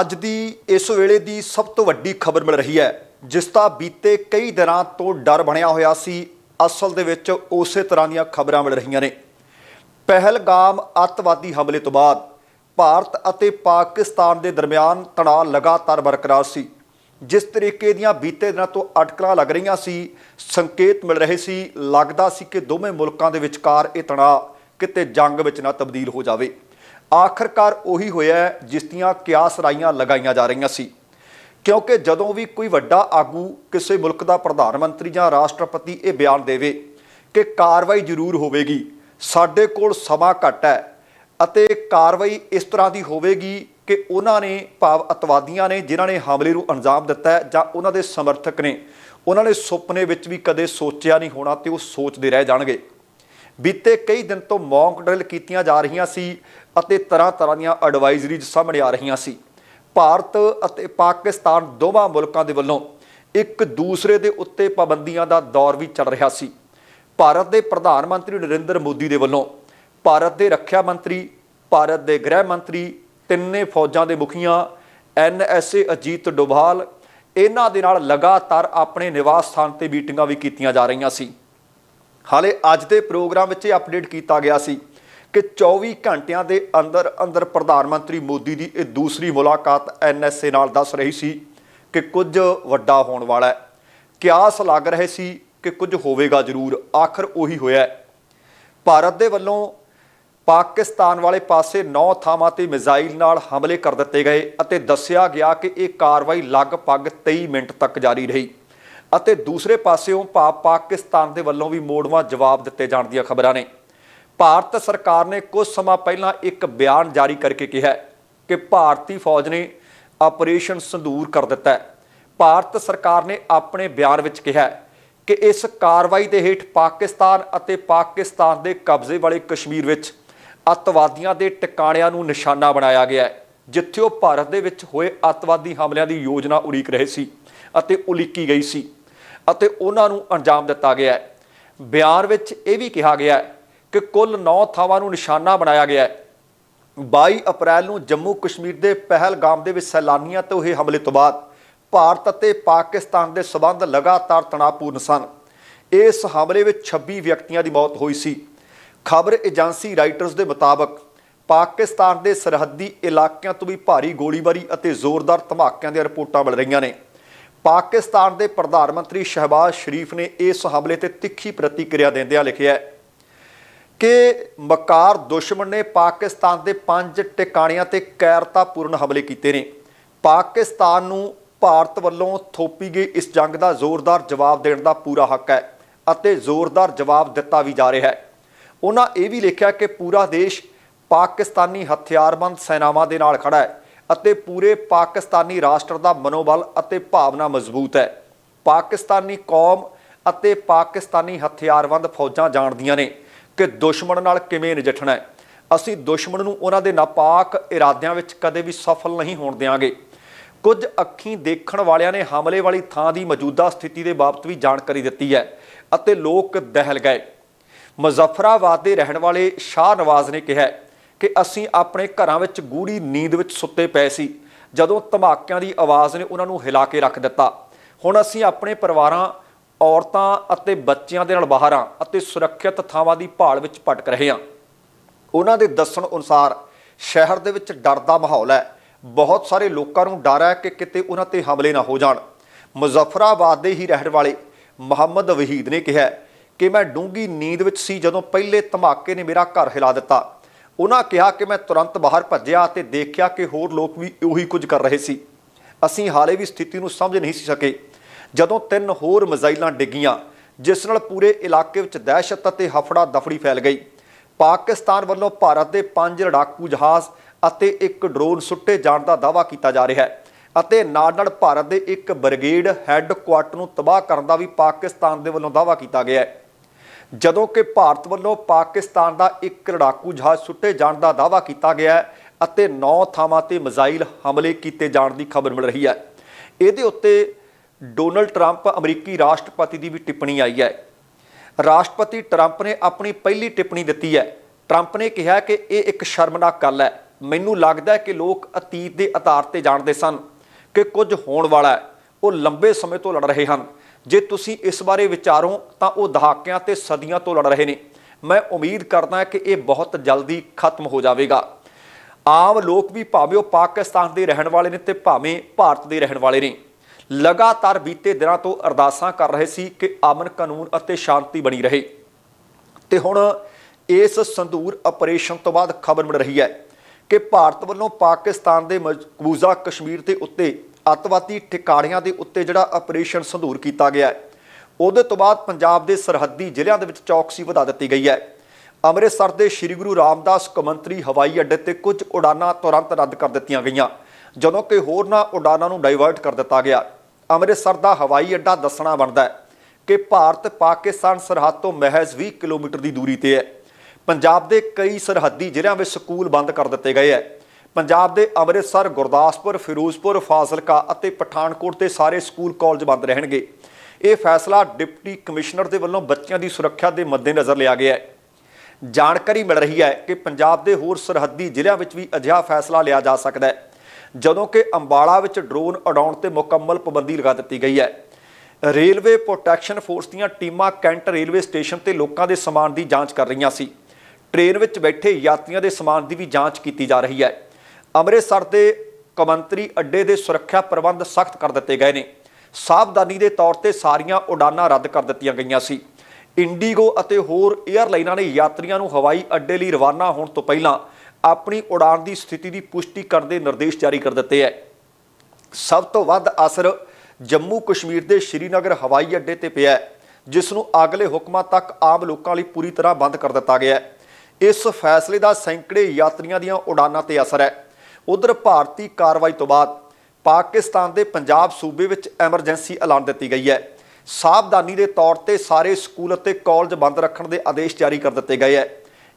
ਅੱਜ ਦੀ ਇਸ ਵੇਲੇ ਦੀ ਸਭ ਤੋਂ ਵੱਡੀ ਖਬਰ ਮਿਲ ਰਹੀ ਹੈ, ਜਿਸ ਦਾ ਬੀਤੇ ਕਈ ਦਿਨਾਂ ਤੋਂ ਡਰ ਬਣਿਆ ਹੋਇਆ ਸੀ। ਅਸਲ ਦੇ ਵਿੱਚ ਉਸੇ ਤਰ੍ਹਾਂ ਦੀਆਂ ਖਬਰਾਂ ਮਿਲ ਰਹੀਆਂ ਨੇ। ਪਹਿਲਗਾਮ ਅੱਤਵਾਦੀ ਹਮਲੇ ਤੋਂ ਬਾਅਦ ਭਾਰਤ ਅਤੇ ਪਾਕਿਸਤਾਨ ਦੇ ਦਰਮਿਆਨ ਤਣਾਅ ਲਗਾਤਾਰ ਬਰਕਰਾਰ ਸੀ। ਜਿਸ ਤਰੀਕੇ ਦੀਆਂ ਬੀਤੇ ਦਿਨਾਂ ਤੋਂ ਅਟਕਲਾਂ ਲੱਗ ਰਹੀਆਂ ਸੀ, ਸੰਕੇਤ ਮਿਲ ਰਹੇ ਸੀ। ਲੱਗਦਾ ਸੀ ਕਿ ਦੋਵੇਂ ਮੁਲਕਾਂ ਦੇ ਵਿਚਕਾਰ ਇਹ ਤਣਾਅ ਕਿਤੇ ਜੰਗ ਵਿੱਚ ਨਾ ਤਬਦੀਲ ਹੋ ਜਾਵੇ। ਆਖਰਕਾਰ ਉਹੀ ਹੋਇਆ ਜਿਸ ਦੀਆਂ ਕਿਆਸ ਰਾਈਆਂ ਲਗਾਈਆਂ ਜਾ ਰਹੀਆਂ ਸੀ। ਕਿਉਂਕਿ ਜਦੋਂ ਵੀ ਕੋਈ ਵੱਡਾ ਆਗੂ ਕਿਸੇ ਮੁਲਕ ਦਾ ਪ੍ਰਧਾਨ ਮੰਤਰੀ ਜਾਂ ਰਾਸ਼ਟਰਪਤੀ ਇਹ ਬਿਆਨ ਦੇਵੇ ਕਿ ਕਾਰਵਾਈ ਜ਼ਰੂਰ ਹੋਵੇਗੀ, ਸਾਡੇ ਕੋਲ ਸਮਾਂ ਘੱਟ ਹੈ ਅਤੇ ਕਾਰਵਾਈ ਇਸ ਤਰ੍ਹਾਂ ਦੀ ਹੋਵੇਗੀ ਕਿ ਉਹਨਾਂ ਨੇ ਭਾਵ ਅਤਵਾਦੀਆਂ ਨੇ ਜਿਨ੍ਹਾਂ ਨੇ ਹਮਲੇ ਨੂੰ ਅੰਜਾਮ ਦਿੱਤਾ ਜਾਂ ਉਹਨਾਂ ਦੇ ਸਮਰਥਕ ਨੇ, ਉਹਨਾਂ ਨੇ ਸੁਪਨੇ ਵਿੱਚ ਵੀ ਕਦੇ ਸੋਚਿਆ ਨਹੀਂ ਹੋਣਾ ਤੇ ਉਹ ਸੋਚਦੇ ਰਹਿ ਜਾਣਗੇ। ਬੀਤੇ ਕਈ ਦਿਨ ਤੋਂ ਮੌਕ ਡਰਿਲ ਕੀਤੀਆਂ ਜਾ ਰਹੀਆਂ ਸੀ ਅਤੇ ਤਰ੍ਹਾਂ ਤਰ੍ਹਾਂ ਦੀਆਂ ਐਡਵਾਈਜ਼ਰੀਜ਼ ਸਾਹਮਣੇ ਆ ਰਹੀਆਂ ਸੀ। ਭਾਰਤ ਅਤੇ ਪਾਕਿਸਤਾਨ ਦੋਵਾਂ ਮੁਲਕਾਂ ਦੇ ਵੱਲੋਂ ਇੱਕ ਦੂਸਰੇ ਦੇ ਉੱਤੇ ਪਾਬੰਦੀਆਂ ਦਾ ਦੌਰ ਵੀ ਚੱਲ ਰਿਹਾ ਸੀ। ਭਾਰਤ ਦੇ ਪ੍ਰਧਾਨ ਮੰਤਰੀ ਨਰਿੰਦਰ ਮੋਦੀ ਦੇ ਵੱਲੋਂ ਭਾਰਤ ਦੇ ਰੱਖਿਆ ਮੰਤਰੀ, ਭਾਰਤ ਦੇ ਗ੍ਰਹਿ ਮੰਤਰੀ, ਤਿੰਨੇ ਫੌਜਾਂ ਦੇ ਮੁਖੀਆਂ ਐਨਐਸਏ ਅਜੀਤ ਡੋਭਾਲ ਇਹਨਾਂ ਦੇ ਨਾਲ ਲਗਾਤਾਰ ਆਪਣੇ ਨਿਵਾਸ ਸਥਾਨ ਤੇ ਮੀਟਿੰਗਾਂ ਵੀ ਕੀਤੀਆਂ ਜਾ ਰਹੀਆਂ ਸੀ। ਹਾਲੇ ਅੱਜ ਦੇ ਪ੍ਰੋਗਰਾਮ ਵਿੱਚ ਇਹ ਅਪਡੇਟ ਕੀਤਾ ਗਿਆ ਸੀ ਕਿ 24 ਘੰਟਿਆਂ ਦੇ ਅੰਦਰ ਅੰਦਰ ਪ੍ਰਧਾਨ ਮੰਤਰੀ ਮੋਦੀ ਦੀ ਇਹ ਦੂਸਰੀ ਮੁਲਾਕਾਤ ਐਨਐਸਏ ਨਾਲ ਦੱਸ ਰਹੀ ਸੀ ਕਿ ਕੁਝ ਵੱਡਾ ਹੋਣ ਵਾਲਾ ਹੈ। ਕਿਆਸ ਲੱਗ ਰਹੇ ਸੀ ਕਿ ਕੁਝ ਹੋਵੇਗਾ ਜ਼ਰੂਰ। ਆਖਰ ਉਹੀ ਹੋਇਆ ਭਾਰਤ ਦੇ ਵੱਲੋਂ ਪਾਕਿਸਤਾਨ ਵਾਲੇ ਪਾਸੇ 9 ਥਾਵਾਂ ਤੇ ਮਿਜ਼ਾਈਲ ਨਾਲ ਹਮਲੇ ਕਰ ਦਿੱਤੇ ਗਏ ਅਤੇ ਦੱਸਿਆ ਗਿਆ ਕਿ ਇਹ ਕਾਰਵਾਈ ਲਗਭਗ 23 ਮਿੰਟ ਤੱਕ ਜਾਰੀ ਰਹੀ। ਅਤੇ ਦੂਸਰੇ ਪਾਸਿਓਂ ਭਾਵ ਪਾਕਿਸਤਾਨ ਦੇ ਵੱਲੋਂ ਵੀ ਮੋੜਵਾਂ ਜਵਾਬ ਦਿੱਤੇ ਜਾਣ ਦੀਆਂ ਖਬਰਾਂ ਨੇ। ਭਾਰਤ ਸਰਕਾਰ ਨੇ ਕੁਝ ਸਮਾਂ ਪਹਿਲਾਂ ਇੱਕ ਬਿਆਨ ਜਾਰੀ ਕਰਕੇ ਕਿਹਾ ਕਿ ਭਾਰਤੀ ਫੌਜ ਨੇ ਆਪਰੇਸ਼ਨ ਸੰਦੂਰ ਕਰ ਦਿੱਤਾ ਹੈ। ਭਾਰਤ ਸਰਕਾਰ ਨੇ ਆਪਣੇ ਬਿਆਨ ਵਿੱਚ ਕਿਹਾ ਕਿ ਇਸ ਕਾਰਵਾਈ ਦੇ ਹੇਠ ਪਾਕਿਸਤਾਨ ਅਤੇ ਪਾਕਿਸਤਾਨ ਦੇ ਕਬਜ਼ੇ ਵਾਲੇ ਕਸ਼ਮੀਰ ਵਿੱਚ ਅੱਤਵਾਦੀਆਂ ਦੇ ਟਿਕਾਣਿਆਂ ਨੂੰ ਨਿਸ਼ਾਨਾ ਬਣਾਇਆ ਗਿਆ ਹੈ, ਜਿੱਥੇ ਉਹ ਭਾਰਤ ਦੇ ਵਿੱਚ ਹੋਏ ਅੱਤਵਾਦੀ ਹਮਲਿਆਂ ਦੀ ਯੋਜਨਾ ਉਲੀਕ ਰਹੇ ਸੀ ਅਤੇ ਉਲੀਕੀ ਗਈ ਸੀ। ਅਤੇ ਉਹਨਾਂ ਨੂੰ ਅੰਜਾਮ ਦਿੱਤਾ ਗਿਆ ਹੈ। ਬਿਆਨ ਵਿੱਚ ਇਹ ਵੀ ਕਿਹਾ ਗਿਆ ਹੈ ਕਿ ਕੁੱਲ 9 ਥਾਵਾਂ ਨੂੰ ਨਿਸ਼ਾਨਾ ਬਣਾਇਆ ਗਿਆ ਹੈ। 22 ਅਪ੍ਰੈਲ ਨੂੰ ਜੰਮੂ ਕਸ਼ਮੀਰ ਦੇ ਪਹਿਲਗਾਮ ਦੇ ਵਿੱਚ ਸੈਲਾਨੀਆਂ ਤੇ ਹੋਏ ਹਮਲੇ ਤੋਂ ਬਾਅਦ ਭਾਰਤ ਅਤੇ ਪਾਕਿਸਤਾਨ ਦੇ ਸਬੰਧ ਲਗਾਤਾਰ ਤਣਾਅਪੂਰਨ ਸਨ। ਇਸ ਹਮਲੇ ਵਿੱਚ 26 ਵਿਅਕਤੀਆਂ ਦੀ ਮੌਤ ਹੋਈ ਸੀ। ਖਬਰ ਏਜੰਸੀ ਰਾਈਟਰਸ ਦੇ ਮੁਤਾਬਕ ਪਾਕਿਸਤਾਨ ਦੇ ਸਰਹੱਦੀ ਇਲਾਕਿਆਂ ਤੋਂ ਵੀ ਭਾਰੀ ਗੋਲੀਬਾਰੀ ਅਤੇ ਜ਼ੋਰਦਾਰ ਧਮਾਕਿਆਂ ਦੀਆਂ ਰਿਪੋਰਟਾਂ ਮਿਲ ਰਹੀਆਂ ਨੇ। ਪਾਕਿਸਤਾਨ ਦੇ ਪ੍ਰਧਾਨ ਮੰਤਰੀ ਸ਼ਹਿਬਾਜ਼ ਸ਼ਰੀਫ ਨੇ ਇਸ ਹਮਲੇ ਤੇ ਤਿੱਖੀ ਪ੍ਰਤੀਕਿਰਿਆ ਦਿੰਦਿਆਂ ਲਿਖਿਆ ਹੈ ਕਿ ਮਕਾਰ ਦੁਸ਼ਮਣ ਨੇ ਪਾਕਿਸਤਾਨ ਦੇ ਪੰਜ ਟਿਕਾਣਿਆਂ ਤੇ ਕੈਰਤਾਪੂਰਨ ਹਮਲੇ ਕੀਤੇ ਨੇ। ਪਾਕਿਸਤਾਨ ਨੂੰ ਭਾਰਤ ਵੱਲੋਂ ਥੋਪੀ ਗਈ ਇਸ ਜੰਗ ਦਾ ਜ਼ੋਰਦਾਰ ਜਵਾਬ ਦੇਣ ਦਾ ਪੂਰਾ ਹੱਕ ਹੈ ਅਤੇ ਜ਼ੋਰਦਾਰ ਜਵਾਬ ਦਿੱਤਾ ਵੀ ਜਾ ਰਿਹਾ ਹੈ। ਉਹਨਾਂ ਇਹ ਵੀ ਲਿਖਿਆ ਕਿ ਪੂਰਾ ਦੇਸ਼ ਪਾਕਿਸਤਾਨੀ ਹਥਿਆਰਬੰਦ ਸੈਨਾਵਾਂ ਦੇ ਨਾਲ ਖੜਾ ਹੈ। ਅਤੇ ਪੂਰੇ ਪਾਕਿਸਤਾਨੀ ਰਾਸ਼ਟਰ ਦਾ ਮਨੋਬਲ ਅਤੇ ਭਾਵਨਾ ਮਜ਼ਬੂਤ ਹੈ। ਪਾਕਿਸਤਾਨੀ ਕੌਮ ਅਤੇ ਪਾਕਿਸਤਾਨੀ ਹਥਿਆਰਬੰਦ ਫੌਜਾਂ ਜਾਣਦੀਆਂ ਨੇ ਕਿ ਦੁਸ਼ਮਣ ਨਾਲ ਕਿਵੇਂ ਨਜਿੱਠਣਾ ਹੈ। ਅਸੀਂ ਦੁਸ਼ਮਣ ਨੂੰ ਉਹਨਾਂ ਦੇ ਨਾਪਾਕ ਇਰਾਦਿਆਂ ਵਿੱਚ ਕਦੇ ਵੀ ਸਫਲ ਨਹੀਂ ਹੋਣ ਦੇਵਾਂਗੇ ਕੁਝ ਅੱਖੀਂ ਦੇਖਣ ਵਾਲਿਆਂ ਨੇ ਹਮਲੇ ਵਾਲੀ ਥਾਂ ਦੀ ਮੌਜੂਦਾ ਸਥਿਤੀ ਦੇ ਬਾਬਤ ਵੀ ਜਾਣਕਾਰੀ ਦਿੱਤੀ ਹੈ ਅਤੇ ਲੋਕ ਦਹਿਲ ਗਏ। ਮੁਜ਼ੱਫਰਾਬਾਦ ਦੇ ਰਹਿਣ ਵਾਲੇ ਸ਼ਾਹ ਨਵਾਜ਼ ਨੇ ਕਿਹਾ ਕਿ ਅਸੀਂ ਆਪਣੇ ਘਰਾਂ ਵਿੱਚ ਗੂੜੀ ਨੀਂਦ ਵਿੱਚ ਸੁੱਤੇ ਪਏ ਸੀ। ਜਦੋਂ ਧਮਾਕਿਆਂ ਦੀ ਆਵਾਜ਼ ਨੇ ਉਹਨਾਂ ਨੂੰ ਹਿਲਾ ਕੇ ਰੱਖ ਦਿੱਤਾ। ਹੁਣ ਅਸੀਂ ਆਪਣੇ ਪਰਿਵਾਰਾਂ, ਔਰਤਾਂ ਅਤੇ ਬੱਚਿਆਂ ਦੇ ਨਾਲ ਬਾਹਰ ਹਾਂ ਅਤੇ ਸੁਰੱਖਿਅਤ ਥਾਵਾਂ ਦੀ ਭਾਲ ਵਿੱਚ ਭਟਕ ਰਹੇ ਹਾਂ ਉਹਨਾਂ ਦੇ ਦੱਸਣ ਅਨੁਸਾਰ, ਸ਼ਹਿਰ ਦੇ ਵਿੱਚ ਡਰ ਦਾ ਮਾਹੌਲ ਹੈ। ਬਹੁਤ ਸਾਰੇ ਲੋਕਾਂ ਨੂੰ ਡਰ ਹੈ ਕਿ ਕਿਤੇ ਉਹਨਾਂ ਤੇ ਹਮਲੇ ਨਾ ਹੋ ਜਾਣ। ਮੁਜ਼ਫਰਾਬਾਦ ਦੇ ਹੀ ਰਹਿਣ ਵਾਲੇ ਮੁਹੰਮਦ ਵਹੀਦ ਨੇ ਕਿਹਾ ਕਿ ਮੈਂ ਡੂੰਗੀ ਨੀਂਦ ਵਿੱਚ ਸੀ ਜਦੋਂ ਪਹਿਲੇ ਧਮਾਕੇ ਨੇ ਮੇਰਾ ਘਰ ਹਿਲਾ ਦਿੱਤਾ। ਉਹਨਾਂ ਕਿਹਾ ਕਿ ਮੈਂ ਤੁਰੰਤ ਬਾਹਰ ਭੱਜਿਆ ਤੇ ਦੇਖਿਆ ਕਿ ਹੋਰ ਲੋਕ ਵੀ ਉਹੀ ਕੁਝ ਕਰ ਰਹੇ ਸੀ। ਅਸੀਂ ਹਾਲੇ ਵੀ ਸਥਿਤੀ ਨੂੰ ਸਮਝ ਨਹੀਂ ਸੀ ਸਕੇ। ਜਦੋਂ ਤਿੰਨ ਹੋਰ ਮਿਜ਼ਾਈਲਾਂ ਡਿੱਗੀਆਂ, ਜਿਸ ਨਾਲ ਪੂਰੇ ਇਲਾਕੇ ਵਿੱਚ ਦਹਿਸ਼ਤ ਅਤੇ ਹਫੜਾ ਦਫੜੀ ਫੈਲ ਗਈ। ਪਾਕਿਸਤਾਨ ਵੱਲੋਂ ਭਾਰਤ ਦੇ ਪੰਜ ਲੜਾਕੂ ਜਹਾਜ਼ ਅਤੇ ਇੱਕ ਡਰੋਨ ਸੁੱਟੇ ਜਾਣ ਦਾ ਦਾਅਵਾ ਕੀਤਾ ਜਾ ਰਿਹਾ ਹੈ ਅਤੇ ਨਾਲ ਨਾਲ ਭਾਰਤ ਦੇ ਇੱਕ ਬ੍ਰਿਗੇਡ ਹੈੱਡਕੁਆਰਟਰ ਨੂੰ ਤਬਾਹ ਕਰਨ ਦਾ ਵੀ ਪਾਕਿਸਤਾਨ ਦੇ ਵੱਲੋਂ ਦਾਅਵਾ ਕੀਤਾ ਗਿਆ ਹੈ। ਜਦੋਂ ਕਿ ਭਾਰਤ ਵੱਲੋਂ ਪਾਕਿਸਤਾਨ ਦਾ ਇੱਕ ਲੜਾਕੂ ਜਹਾਜ਼ ਸੁੱਟੇ ਜਾਣ ਦਾ ਦਾਅਵਾ ਕੀਤਾ ਗਿਆ ਹੈ ਅਤੇ 9 ਥਾਵਾਂ ਤੇ ਮਿਜ਼ਾਈਲ ਹਮਲੇ ਕੀਤੇ ਜਾਣ ਦੀ ਖਬਰ ਮਿਲ ਰਹੀ ਹੈ। ਇਹਦੇ ਉੱਤੇ ਡੋਨਲਡ ਟਰੰਪ ਅਮਰੀਕੀ ਰਾਸ਼ਟਰਪਤੀ ਦੀ ਵੀ ਟਿੱਪਣੀ ਆਈ ਹੈ। ਰਾਸ਼ਟਰਪਤੀ ਟਰੰਪ ਨੇ ਆਪਣੀ ਪਹਿਲੀ ਟਿੱਪਣੀ ਦਿੱਤੀ ਹੈ। ਟਰੰਪ ਨੇ ਕਿਹਾ ਕਿ ਇਹ ਇੱਕ ਸ਼ਰਮਨਾਕ ਗੱਲ ਹੈ। ਮੈਨੂੰ ਲੱਗਦਾ ਹੈ ਕਿ ਲੋਕ ਅਤੀਤ ਦੇ ਆਧਾਰ ਤੇ ਜਾਣਦੇ ਸਨ ਕਿ ਕੁਝ ਹੋਣ ਵਾਲਾ ਹੈ। ਉਹ ਲੰਬੇ ਸਮੇਂ ਤੋਂ ਲੜ ਰਹੇ ਹਨ। ਜੇ ਤੁਸੀਂ ਇਸ ਬਾਰੇ ਵਿਚਾਰੋ ਤਾਂ ਉਹ ਦਹਾਕਿਆਂ ਤੇ ਸਦੀਆਂ ਤੋਂ ਲੜ ਰਹੇ ਨੇ। ਮੈਂ ਉਮੀਦ ਕਰਦਾ ਹਾਂ ਕਿ ਇਹ ਬਹੁਤ ਜਲਦੀ ਖਤਮ ਹੋ ਜਾਵੇਗਾ। ਆਮ ਲੋਕ ਵੀ ਭਾਵੇਂ ਉਹ ਪਾਕਿਸਤਾਨ ਦੇ ਰਹਿਣ ਵਾਲੇ ਨੇ ਤੇ ਭਾਵੇਂ ਭਾਰਤ ਦੇ ਰਹਿਣ ਵਾਲੇ ਨੇ। ਲਗਾਤਾਰ ਬੀਤੇ ਦਿਨਾਂ ਤੋਂ ਅਰਦਾਸਾਂ ਕਰ ਰਹੇ ਸੀ ਕਿ ਅਮਨ ਕਾਨੂੰਨ ਅਤੇ ਸ਼ਾਂਤੀ ਬਣੀ ਰਹੇ। ਤੇ ਹੁਣ ਇਸ ਸੰਦੂਰ ਆਪਰੇਸ਼ਨ ਤੋਂ ਬਾਅਦ ਖਬਰ ਮਿਲ ਰਹੀ ਹੈ ਕਿ ਭਾਰਤ ਵੱਲੋਂ ਪਾਕਿਸਤਾਨ ਦੇ ਮਕਬੂਜ਼ਾ ਕਸ਼ਮੀਰ ਦੇ ਉੱਤੇ ਅੱਤਵਾਦੀ ਠਿਕਾਣਿਆਂ ਦੇ ਉੱਤੇ ਜਿਹੜਾ ਆਪਰੇਸ਼ਨ ਸੰਧੂਰ ਕੀਤਾ ਗਿਆ ਹੈ। ਉਹਦੇ ਤੋਂ ਬਾਅਦ ਪੰਜਾਬ ਦੇ ਸਰਹੱਦੀ ਜ਼ਿਲ੍ਹਿਆਂ ਦੇ ਵਿੱਚ ਚੌਕਸੀ ਵਧਾ ਦਿੱਤੀ ਗਈ ਹੈ। ਅੰਮ੍ਰਿਤਸਰ ਦੇ ਸ੍ਰੀ ਗੁਰੂ ਰਾਮਦਾਸ ਕੌਮਾਂਤਰੀ ਹਵਾਈ ਅੱਡੇ ਤੇ ਕੁਝ ਉਡਾਨਾਂ ਤੁਰੰਤ ਰੱਦ ਕਰ ਦਿੱਤੀਆਂ ਗਈਆਂ, ਜਦੋਂ ਕਿ ਹੋਰਨਾਂ ਉਡਾਨਾਂ ਨੂੰ ਡਾਈਵਰਟ ਕਰ ਦਿੱਤਾ ਗਿਆ। ਅੰਮ੍ਰਿਤਸਰ ਦਾ ਹਵਾਈ ਅੱਡਾ ਦੱਸਣਾ ਬਣਦਾ ਹੈ ਕਿ ਭਾਰਤ ਪਾਕਿਸਤਾਨ ਸਰਹੱਦ ਤੋਂ ਮਹਿਜ਼ 20 ਕਿਲੋਮੀਟਰ ਦੀ ਦੂਰੀ ਤੇ ਹੈ। ਪੰਜਾਬ ਦੇ ਕਈ ਸਰਹੱਦੀ ਜ਼ਿਲ੍ਹਿਆਂ ਵਿੱਚ ਸਕੂਲ ਬੰਦ ਕਰ ਦਿੱਤੇ ਗਏ ਹੈ। ਪੰਜਾਬ ਦੇ ਅੰਮ੍ਰਿਤਸਰ, ਗੁਰਦਾਸਪੁਰ, ਫਿਰੋਜ਼ਪੁਰ, ਫਾਜ਼ਿਲਕਾ ਅਤੇ ਪਠਾਨਕੋਟ ਦੇ ਸਾਰੇ ਸਕੂਲ, ਕਾਲਜ ਬੰਦ ਰਹਿਣਗੇ। ਇਹ ਫੈਸਲਾ ਡਿਪਟੀ ਕਮਿਸ਼ਨਰ ਦੇ ਵੱਲੋਂ ਬੱਚਿਆਂ ਦੀ ਸੁਰੱਖਿਆ ਦੇ ਮੱਦੇਨਜ਼ਰ ਲਿਆ ਗਿਆ ਹੈ। ਜਾਣਕਾਰੀ ਮਿਲ ਰਹੀ ਹੈ ਕਿ ਪੰਜਾਬ ਦੇ ਹੋਰ ਸਰਹੱਦੀ ਜ਼ਿਲ੍ਹਿਆਂ ਵਿੱਚ ਵੀ ਅਜਿਹਾ ਫੈਸਲਾ ਲਿਆ ਜਾ ਸਕਦਾ ਹੈ, ਜਦੋਂ ਕਿ ਅੰਬਾਲਾ ਵਿੱਚ ਡਰੋਨ ਉਡਾਉਣ ਤੇ ਮੁਕੰਮਲ ਪਾਬੰਦੀ ਲਗਾ ਦਿੱਤੀ ਗਈ ਹੈ। ਰੇਲਵੇ ਪ੍ਰੋਟੈਕਸ਼ਨ ਫੋਰਸ ਦੀਆਂ ਟੀਮਾਂ ਕੈਂਟ ਰੇਲਵੇ ਸਟੇਸ਼ਨ ਤੇ ਲੋਕਾਂ ਦੇ ਸਮਾਨ ਦੀ ਜਾਂਚ ਕਰ ਰਹੀਆਂ ਸੀ। ਟ੍ਰੇਨ ਵਿੱਚ ਬੈਠੇ ਯਾਤਰੀਆਂ ਦੇ ਸਮਾਨ ਦੀ ਵੀ ਜਾਂਚ ਕੀਤੀ ਜਾ ਰਹੀ ਹੈ। ਅੰਮ੍ਰਿਤਸਰ ਦੇ ਕੌਮਾਂਤਰੀ ਅੱਡੇ ਦੇ ਸੁਰੱਖਿਆ ਪ੍ਰਬੰਧ ਸਖਤ ਕਰ ਦਿੱਤੇ ਗਏ ਨੇ। ਸਾਵਧਾਨੀ ਦੇ ਤੌਰ ਤੇ ਸਾਰੀਆਂ ਉਡਾਨਾਂ ਰੱਦ ਕਰ ਦਿੱਤੀਆਂ ਗਈਆਂ ਸੀ। ਇੰਡੀਗੋ ਅਤੇ ਹੋਰ 에ਅਰਲਾਈਨਾਂ ਨੇ ਯਾਤਰੀਆਂ ਨੂੰ ਹਵਾਈ ਅੱਡੇ ਲਈ ਰਵਾਨਾ ਹੋਣ ਤੋਂ ਪਹਿਲਾਂ ਆਪਣੀ ਉਡਾਨ ਦੀ ਸਥਿਤੀ ਦੀ ਪੁਸ਼ਟੀ ਕਰਨ ਦੇ ਨਿਰਦੇਸ਼ ਜਾਰੀ ਕਰ ਦਿੱਤੇ ਹੈ ਸਭ ਤੋਂ ਵੱਧ ਅਸਰ ਜੰਮੂ ਕਸ਼ਮੀਰ ਦੇ ਸ਼੍ਰੀਨਗਰ ਹਵਾਈ ਅੱਡੇ ਤੇ ਪਿਆ ਹੈ ਜਿਸ ਨੂੰ ਅਗਲੇ ਹੁਕਮਾਂ ਤੱਕ ਆਮ ਲੋਕਾਂ ਲਈ ਪੂਰੀ ਤਰ੍ਹਾਂ ਬੰਦ ਕਰ ਦਿੱਤਾ ਗਿਆ ਹੈ ਇਸ ਫੈਸਲੇ ਦਾ ਸੈਂਕੜੇ ਯਾਤਰੀਆਂ ਦੀਆਂ ਉਡਾਨਾਂ ਤੇ ਅਸਰ ਹੈ ਉਧਰ ਭਾਰਤੀ ਕਾਰਵਾਈ ਤੋਂ ਬਾਅਦ ਪਾਕਿਸਤਾਨ ਦੇ ਪੰਜਾਬ ਸੂਬੇ ਵਿੱਚ ਐਮਰਜੈਂਸੀ ਐਲਾਨ ਦਿੱਤੀ ਗਈ ਹੈ। ਸਾਵਧਾਨੀ ਦੇ ਤੌਰ ਤੇ ਸਾਰੇ ਸਕੂਲ ਅਤੇ ਕਾਲਜ ਬੰਦ ਰੱਖਣ ਦੇ ਆਦੇਸ਼ ਜਾਰੀ ਕਰ ਦਿੱਤੇ ਗਏ ਹੈ।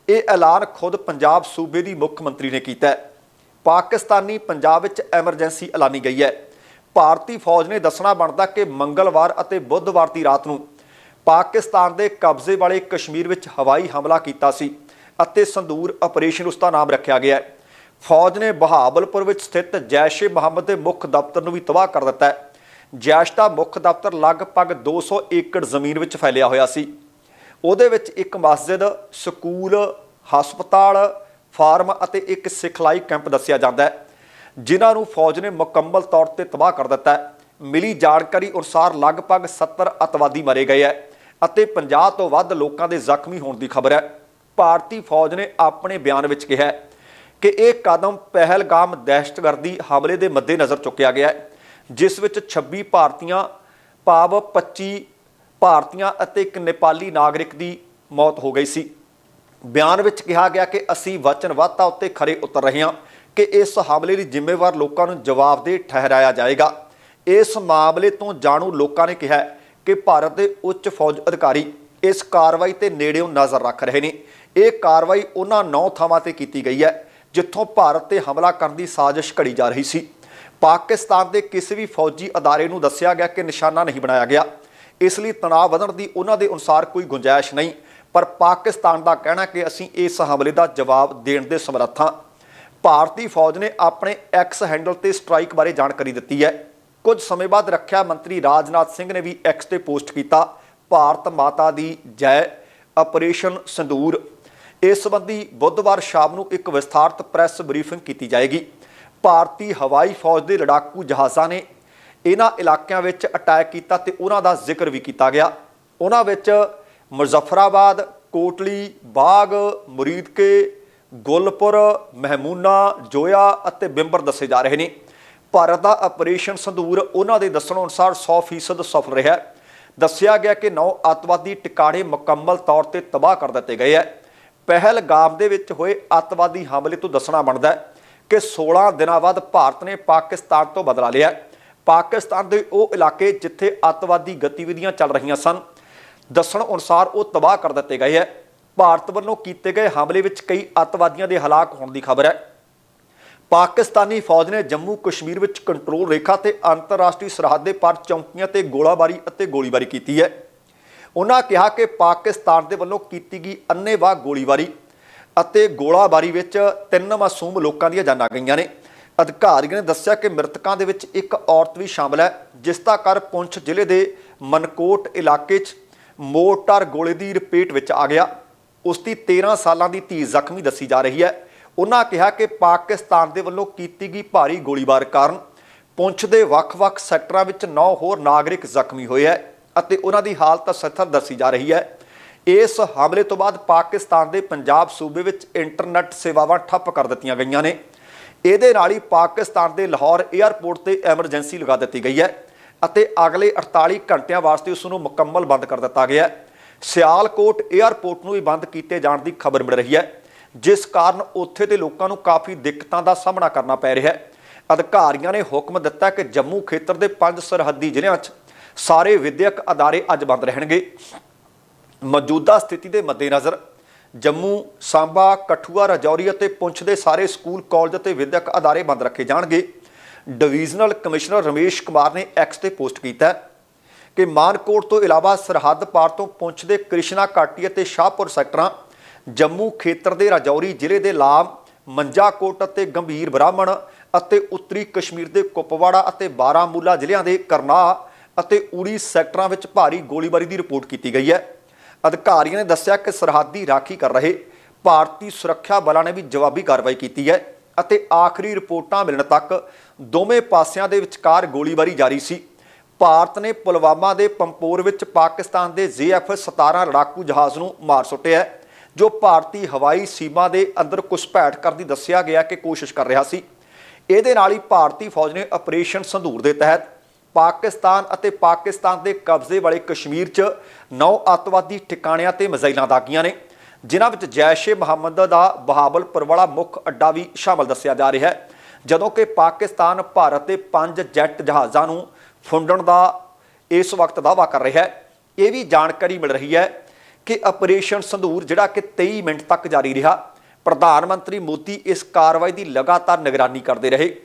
ਇਹ ਐਲਾਨ ਖੁਦ ਪੰਜਾਬ ਸੂਬੇ ਦੀ ਮੁੱਖ ਮੰਤਰੀ ਨੇ ਕੀਤਾ ਹੈ। ਪਾਕਿਸਤਾਨੀ ਪੰਜਾਬ ਵਿੱਚ ਐਮਰਜੈਂਸੀ ਐਲਾਨੀ ਗਈ ਹੈ। ਭਾਰਤੀ ਫੌਜ ਨੇ ਦੱਸਣਾ ਬਣਦਾ ਕਿ ਮੰਗਲਵਾਰ ਅਤੇ ਬੁੱਧਵਾਰ ਦੀ ਰਾਤ ਨੂੰ ਪਾਕਿਸਤਾਨ ਦੇ ਕਬਜ਼ੇ ਵਾਲੇ ਕਸ਼ਮੀਰ ਵਿੱਚ ਹਵਾਈ ਹਮਲਾ ਕੀਤਾ ਸੀ ਅਤੇ ਸੰਦੂਰ ਆਪਰੇਸ਼ਨ ਉਸ ਦਾ ਨਾਮ ਰੱਖਿਆ ਗਿਆ ਹੈ। ਫੌਜ ਨੇ ਬਹਾਵਲਪੁਰ ਵਿੱਚ ਸਥਿਤ ਜੈਸ਼-ਏ ਮੁਹੰਮਦ ਦੇ ਮੁੱਖ ਦਫ਼ਤਰ ਨੂੰ ਵੀ ਤਬਾਹ ਕਰ ਦਿੱਤਾ ਹੈ। ਜੈਸ਼ ਦਾ ਮੁੱਖ ਦਫ਼ਤਰ ਲਗਭਗ 200 ਏਕੜ ਜ਼ਮੀਨ ਵਿੱਚ ਫੈਲਿਆ ਹੋਇਆ ਸੀ। ਉਹਦੇ ਵਿੱਚ ਇੱਕ ਮਸਜਿਦ, ਸਕੂਲ, ਹਸਪਤਾਲ, ਫਾਰਮ ਅਤੇ ਇੱਕ ਸਿਖਲਾਈ ਕੈਂਪ ਦੱਸਿਆ ਜਾਂਦਾ ਹੈ, ਜਿਨ੍ਹਾਂ ਨੂੰ ਫੌਜ ਨੇ ਮੁਕੰਮਲ ਤੌਰ ਤੇ ਤਬਾਹ ਕਰ ਦਿੱਤਾ ਹੈ। ਮਿਲੀ ਜਾਣਕਾਰੀ ਅਨੁਸਾਰ ਲਗਭਗ 70 ਅਤਵਾਦੀ ਮਰੇ ਗਏ ਹੈ ਅਤੇ 50 ਤੋਂ ਵੱਧ ਲੋਕਾਂ ਦੇ ਜ਼ਖਮੀ ਹੋਣ ਦੀ ਖਬਰ ਹੈ। ਭਾਰਤੀ ਫੌਜ ਨੇ ਆਪਣੇ ਬਿਆਨ ਵਿੱਚ ਕਿਹਾ ਹੈ ਕਿ ਇਹ ਕਦਮ ਪਹਿਲਗਾਮ ਦਹਿਸ਼ਤਗਰਦੀ ਹਮਲੇ ਦੇ ਮੱਦੇਨਜ਼ਰ ਚੁੱਕਿਆ ਗਿਆ ਹੈ, ਜਿਸ ਵਿੱਚ 26 ਭਾਰਤੀਆਂ, ਭਾਵ 25 ਭਾਰਤੀਆਂ ਅਤੇ ਇੱਕ ਨੇਪਾਲੀ ਨਾਗਰਿਕ ਦੀ ਮੌਤ ਹੋ ਗਈ ਸੀ। ਬਿਆਨ ਵਿੱਚ ਕਿਹਾ ਗਿਆ ਕਿ ਅਸੀਂ ਵਚਨਬੱਧਤਾ ਉੱਤੇ ਖਰੇ ਉਤਰ ਰਹੇ ਹਾਂ ਕਿ ਇਸ ਹਮਲੇ ਲਈ ਜ਼ਿੰਮੇਵਾਰ ਲੋਕਾਂ ਨੂੰ ਜਵਾਬਦੇਹ ਠਹਿਰਾਇਆ ਜਾਏਗਾ। ਇਸ ਮਾਮਲੇ ਤੋਂ ਜਾਣੂ ਲੋਕਾਂ ਨੇ ਕਿਹਾ ਕਿ ਭਾਰਤ ਦੇ ਉੱਚ ਫੌਜ ਅਧਿਕਾਰੀ ਇਸ ਕਾਰਵਾਈ ਤੇ ਨੇੜਿਓਂ ਨਜ਼ਰ ਰੱਖ ਰਹੇ ਨੇ। ਇਹ ਕਾਰਵਾਈ ਉਹਨਾਂ ਨੌ ਥਾਵਾਂ ਤੇ ਕੀਤੀ ਗਈ ਹੈ ਜਿੱਥੋਂ ਭਾਰਤ ਤੇ ਹਮਲਾ ਕਰਨ ਦੀ ਸਾਜ਼ਿਸ਼ ਘੜੀ ਜਾ ਰਹੀ ਸੀ। ਪਾਕਿਸਤਾਨ ਦੇ ਕਿਸੇ ਵੀ ਫੌਜੀ ਅਦਾਰੇ ਨੂੰ ਦੱਸਿਆ ਗਿਆ ਕਿ ਨਿਸ਼ਾਨਾ ਨਹੀਂ ਬਣਾਇਆ ਗਿਆ। ਇਸ ਲਈ ਤਣਾਅ ਵਧਣ ਦੀ ਉਹਨਾਂ ਦੇ ਅਨੁਸਾਰ ਕੋਈ ਗੁੰਜਾਇਸ਼ ਨਹੀਂ। ਪਰ ਪਾਕਿਸਤਾਨ ਦਾ ਕਹਿਣਾ ਕਿ ਅਸੀਂ ਇਸ ਹਮਲੇ ਦਾ ਜਵਾਬ ਦੇਣ ਦੇ ਸਮਰੱਥ ਹਾਂ। ਭਾਰਤੀ ਫੌਜ ਨੇ ਆਪਣੇ ਐਕਸ ਹੈਂਡਲ ਤੇ ਸਟ੍ਰਾਈਕ ਬਾਰੇ ਜਾਣਕਾਰੀ ਦਿੱਤੀ ਹੈ। ਕੁਝ ਸਮੇਂ ਬਾਅਦ ਰੱਖਿਆ ਮੰਤਰੀ ਰਾਜਨਾਥ ਸਿੰਘ ਨੇ ਵੀ ਐਕਸ ਤੇ ਪੋਸਟ ਕੀਤਾ। ਭਾਰਤ ਮਾਤਾ ਦੀ ਜੈ, ਆਪਰੇਸ਼ਨ ਸੰਦੂਰ। ਇਸ ਸੰਬੰਧੀ ਬੁੱਧਵਾਰ ਸ਼ਾਮ ਨੂੰ ਇੱਕ ਵਿਸਥਾਰਤ ਪ੍ਰੈਸ ਬਰੀਫਿੰਗ ਕੀਤੀ ਜਾਏਗੀ। ਭਾਰਤੀ ਹਵਾਈ ਫੌਜ ਦੇ ਲੜਾਕੂ ਜਹਾਜ਼ਾਂ ਨੇ ਇਹਨਾਂ ਇਲਾਕਿਆਂ ਵਿੱਚ ਅਟੈਕ ਕੀਤਾ ਤੇ ਉਹਨਾਂ ਦਾ ਜ਼ਿਕਰ ਵੀ ਕੀਤਾ ਗਿਆ। ਉਹਨਾਂ ਵਿੱਚ ਮੁਜ਼ਫਰਾਬਾਦ, ਕੋਟਲੀ, ਬਾਗ, ਮੁਰੀਦਕੇ, ਗੁਲਪੁਰ, ਮਹਿਮੂਨਾ, ਜੋਇਆ ਅਤੇ ਬਿੰਬਰ ਦੱਸੇ ਜਾ ਰਹੇ ਨੇ। ਭਾਰਤ ਦਾ ਆਪਰੇਸ਼ਨ ਸੰਧੂਰ ਉਹਨਾਂ ਦੇ ਦੱਸਣ ਅਨੁਸਾਰ 100% ਸਫਲ ਰਿਹਾ ਦੱਸਿਆ ਗਿਆ ਕਿ ਨੌ ਅੱਤਵਾਦੀ ਟਿਕਾਣੇ ਮੁਕੰਮਲ ਤੌਰ ਤੇ ਤਬਾਹ ਕਰ ਦਿੱਤੇ ਗਏ ਹੈ। ਪਹਿਲਗਾਮ ਦੇ ਵਿੱਚ ਹੋਏ ਅੱਤਵਾਦੀ ਹਮਲੇ ਤੋਂ ਦੱਸਣਾ ਬਣਦਾ ਹੈ ਕਿ 16 ਦਿਨਾਂ ਬਾਅਦ ਭਾਰਤ ਨੇ ਪਾਕਿਸਤਾਨ ਤੋਂ ਬਦਲਾ ਲਿਆ ਪਾਕਿਸਤਾਨ ਦੇ ਉਹ ਇਲਾਕੇ ਜਿੱਥੇ ਅੱਤਵਾਦੀ ਗਤੀਵਿਧੀਆਂ ਚੱਲ ਰਹੀਆਂ ਸਨ, ਦੱਸਣ ਅਨੁਸਾਰ ਉਹ ਤਬਾਹ ਕਰ ਦਿੱਤੇ ਗਏ ਹੈ। ਭਾਰਤ ਵੱਲੋਂ ਕੀਤੇ ਗਏ ਹਮਲੇ ਵਿੱਚ ਕਈ ਅੱਤਵਾਦੀਆਂ ਦੇ ਹਲਾਕ ਹੋਣ ਦੀ ਖਬਰ ਹੈ। ਪਾਕਿਸਤਾਨੀ ਫੌਜ ਨੇ ਜੰਮੂ ਕਸ਼ਮੀਰ ਵਿੱਚ ਕੰਟਰੋਲ ਰੇਖਾ ਤੇ ਅੰਤਰਰਾਸ਼ਟਰੀ ਸਰਹੱਦ ਦੇ ਪਰ ਚੌਂਕੀਆਂ ਤੇ ਗੋਲਾਬਾਰੀ ਅਤੇ ਗੋਲੀਬਾਰੀ ਕੀਤੀ ਹੈ। ਉਹਨਾਂ ਕਿਹਾ ਕਿ ਪਾਕਿਸਤਾਨ ਦੇ ਵੱਲੋਂ ਕੀਤੀ ਗਈ ਅੰਨ੍ਹੇਵਾਹ ਗੋਲੀਬਾਰੀ ਅਤੇ ਗੋਲਾਬਾਰੀ ਵਿੱਚ ਤਿੰਨ ਮਾਸੂਮ ਲੋਕਾਂ ਦੀਆਂ ਜਾਨਾਂ ਗਈਆਂ ਨੇ। ਅਧਿਕਾਰੀਆਂ ਨੇ ਦੱਸਿਆ ਕਿ ਮ੍ਰਿਤਕਾਂ ਦੇ ਵਿੱਚ ਇੱਕ ਔਰਤ ਵੀ ਸ਼ਾਮਲ ਹੈ, ਜਿਸ ਦਾ ਘਰ ਪੁੰਛ ਜ਼ਿਲ੍ਹੇ ਦੇ ਮਨਕੋਟ ਇਲਾਕੇ 'ਚ ਮੋਟਰ ਗੋਲੇ ਦੀ ਰਿਪੇਟ ਵਿੱਚ ਆ ਗਿਆ। ਉਸ ਦੀ 13 ਸਾਲਾਂ ਦੀ ਧੀ ਜ਼ਖਮੀ ਦੱਸੀ ਜਾ ਰਹੀ ਹੈ। ਉਹਨਾਂ ਕਿਹਾ ਕਿ ਪਾਕਿਸਤਾਨ ਦੇ ਵੱਲੋਂ ਕੀਤੀ ਗਈ ਭਾਰੀ ਗੋਲੀਬਾਰ ਕਾਰਨ ਪੁੰਛ ਦੇ ਵੱਖ-ਵੱਖ ਸੈਕਟਰਾਂ ਵਿੱਚ 9 ਹੋਰ ਨਾਗਰਿਕ ਜ਼ਖਮੀ ਹੋਏ ਹੈ। ਅਤੇ ਉਹਨਾਂ ਦੀ ਹਾਲਤ ਸਥਿਰ ਦੱਸੀ ਜਾ ਰਹੀ ਹੈ। ਇਸ ਹਮਲੇ ਤੋਂ ਬਾਅਦ ਪਾਕਿਸਤਾਨ ਦੇ ਪੰਜਾਬ ਸੂਬੇ ਵਿੱਚ ਇੰਟਰਨੈਟ ਸੇਵਾਵਾਂ ਠੱਪ ਕਰ ਦਿੱਤੀਆਂ ਗਈਆਂ ਨੇ। ਇਹਦੇ ਨਾਲ ਹੀ ਪਾਕਿਸਤਾਨ ਦੇ ਲਾਹੌਰ 에ਅਰਪੋਰਟ ਤੇ ਐਮਰਜੈਂਸੀ ਲਗਾ ਦਿੱਤੀ ਗਈ ਹੈ ਅਤੇ ਅਗਲੇ 48 ਘੰਟਿਆਂ ਵਾਸਤੇ ਉਸ ਨੂੰ ਮੁਕੰਮਲ ਬੰਦ ਕਰ ਦਿੱਤਾ ਗਿਆ ਹੈ। ਸਿਆਲਕੋਟ 에ਅਰਪੋਰਟ ਨੂੰ ਵੀ ਬੰਦ ਕੀਤੇ ਜਾਣ ਦੀ ਖਬਰ ਮਿਲ ਰਹੀ ਹੈ, ਜਿਸ ਕਾਰਨ ਉੱਥੇ ਦੇ ਲੋਕਾਂ ਨੂੰ ਕਾਫੀ ਦਿੱਕਤਾਂ ਦਾ ਸਾਹਮਣਾ ਕਰਨਾ ਪੈ ਰਿਹਾ ਹੈ। ਅਧਿਕਾਰੀਆਂ ਨੇ ਹੁਕਮ ਦਿੱਤਾ ਕਿ ਜੰਮੂ ਖੇਤਰ ਦੇ ਪੰਜ ਸਰਹੱਦੀ ਜ਼ਿਲ੍ਹਿਆਂ 'ਚ ਸਾਰੇ ਵਿਦਿਅਕ ਅਦਾਰੇ ਅੱਜ ਬੰਦ ਰਹਿਣਗੇ। ਮੌਜੂਦਾ ਸਥਿਤੀ ਦੇ ਮੱਦੇਨਜ਼ਰ ਜੰਮੂ, ਸਾਂਬਾ, ਕਠੂਆ, ਰਾਜੌਰੀ ਅਤੇ ਪੁੰਛ ਦੇ ਸਾਰੇ ਸਕੂਲ, ਕਾਲਜ ਅਤੇ ਵਿਦਿਅਕ ਅਦਾਰੇ ਬੰਦ ਰੱਖੇ ਜਾਣਗੇ। ਡਿਵੀਜ਼ਨਲ ਕਮਿਸ਼ਨਰ ਰਮੇਸ਼ ਕੁਮਾਰ ਨੇ ਐਕਸ ਤੇ ਪੋਸਟ ਕੀਤਾ ਕਿ ਮਾਨਕੋਟ ਤੋਂ ਇਲਾਵਾ ਸਰਹੱਦ ਪਾਰ ਤੋਂ ਪੁੰਛ ਦੇ ਕ੍ਰਿਸ਼ਨਾ ਘਾਟੀ ਅਤੇ ਸ਼ਾਹਪੁਰ ਸੈਕਟਰਾਂ, ਜੰਮੂ ਖੇਤਰ ਦੇ ਰਾਜੌਰੀ ਜ਼ਿਲ੍ਹੇ ਦੇ ਲਾਮ, ਮੰਜਾਕੋਟ ਅਤੇ ਗੰਭੀਰ ਬ੍ਰਾਹਮਣ ਅਤੇ ਉੱਤਰੀ ਕਸ਼ਮੀਰ ਦੇ ਕੁਪਵਾੜਾ ਅਤੇ ਬਾਰਾਮੂਲਾ ਜ਼ਿਲ੍ਹਿਆਂ ਦੇ ਕਰਨਾ ਅਤੇ ਉੜੀ ਸੈਕਟਰਾਂ ਵਿੱਚ ਭਾਰੀ ਗੋਲੀਬਾਰੀ ਦੀ ਰਿਪੋਰਟ ਕੀਤੀ ਗਈ ਹੈ। ਅਧਿਕਾਰੀਆਂ ਨੇ ਦੱਸਿਆ ਕਿ ਸਰਹੱਦੀ ਰਾਖੀ ਕਰ ਰਹੇ ਭਾਰਤੀ ਸੁਰੱਖਿਆ ਬਲਾਂ ਨੇ ਵੀ ਜਵਾਬੀ ਕਾਰਵਾਈ ਕੀਤੀ ਹੈ ਅਤੇ ਆਖਰੀ ਰਿਪੋਰਟਾਂ ਮਿਲਣ ਤੱਕ ਦੋਵੇਂ ਪਾਸਿਆਂ ਦੇ ਵਿਚਕਾਰ ਗੋਲੀਬਾਰੀ ਜਾਰੀ ਸੀ। ਭਾਰਤ ਨੇ ਪੁਲਵਾਮਾ ਦੇ ਪੰਪੋਰ ਵਿੱਚ ਪਾਕਿਸਤਾਨ ਦੇ ਜ਼ੇਐਫ 17 ਲੜਾਕੂ ਜਹਾਜ਼ ਨੂੰ ਮਾਰ ਸੁੱਟਿਆ ਜੋ ਭਾਰਤੀ ਹਵਾਈ ਸੀਮਾ ਦੇ ਅੰਦਰ ਘੁਸਪੈਠ ਕਰਨ ਦੀ ਦੱਸਿਆ ਗਿਆ ਕਿ ਕੋਸ਼ਿਸ਼ ਕਰ ਰਿਹਾ ਸੀ। ਇਹਦੇ ਨਾਲ ਹੀ ਭਾਰਤੀ ਫੌਜ ਨੇ ਆਪਰੇਸ਼ਨ ਸੰਧੂਰ ਦੇ ਤਹਿਤ ਪਾਕਿਸਤਾਨ ਅਤੇ ਪਾਕਿਸਤਾਨ ਦੇ ਕਬਜ਼ੇ ਵਾਲੇ ਕਸ਼ਮੀਰ 'ਚ ਨੌ ਅੱਤਵਾਦੀ ਠਿਕਾਣਿਆਂ ਤੇ ਮਿਜ਼ਾਈਲਾਂ ਦਾਗੀਆਂ ਨੇ। ਜਿਨ੍ਹਾਂ ਵਿੱਚ ਜੈਸ਼ ਏ ਮੁਹੰਮਦ ਦਾ ਬਹਾਵਲਪੁਰ ਵਾਲਾ ਮੁੱਖ ਅੱਡਾ ਵੀ ਸ਼ਾਮਲ ਦੱਸਿਆ ਜਾ ਰਿਹਾ ਹੈ। ਜਦੋਂ ਕਿ ਪਾਕਿਸਤਾਨ, ਭਾਰਤ ਦੇ ਪੰਜ ਜੈਟ ਜਹਾਜ਼ਾਂ ਨੂੰ ਫੁੰਡਣ ਦਾ ਇਸ ਵਕਤ ਦਾਅਵਾ ਕਰ ਰਿਹਾ ਹੈ। ਇਹ ਵੀ ਜਾਣਕਾਰੀ ਮਿਲ ਰਹੀ ਹੈ ਕਿ ਆਪਰੇਸ਼ਨ ਸੰਧੂਰ, ਜਿਹੜਾ ਕਿ 23 ਮਿੰਟ ਤੱਕ ਜਾਰੀ ਰਿਹਾ, ਪ੍ਰਧਾਨ ਮੰਤਰੀ ਮੋਦੀ ਇਸ ਕਾਰਵਾਈ ਦੀ ਲਗਾਤਾਰ ਨਿਗਰਾਨੀ ਕਰਦੇ ਰਹੇ।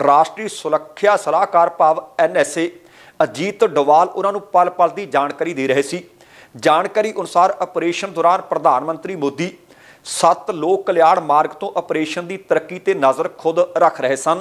ਰਾਸ਼ਟਰੀ ਸੁਰੱਖਿਆ ਸਲਾਹਕਾਰ ਭਾਵ ਐਨਐਸਏ ਅਜੀਤ ਡੋਵਾਲ ਉਹਨਾਂ ਨੂੰ ਪਲ-ਪਲ ਦੀ ਜਾਣਕਾਰੀ ਦੇ ਰਹੇ ਸੀ। ਜਾਣਕਾਰੀ ਅਨੁਸਾਰ ਆਪਰੇਸ਼ਨ ਦੌਰਾਨ ਪ੍ਰਧਾਨ ਮੰਤਰੀ ਮੋਦੀ ਸੱਤ ਲੋਕ ਕਲਿਆਣ ਮਾਰਗ ਤੋਂ ਆਪਰੇਸ਼ਨ ਦੀ ਤਰੱਕੀ ਤੇ ਨਜ਼ਰ ਖੁਦ ਰੱਖ ਰਹੇ ਸਨ।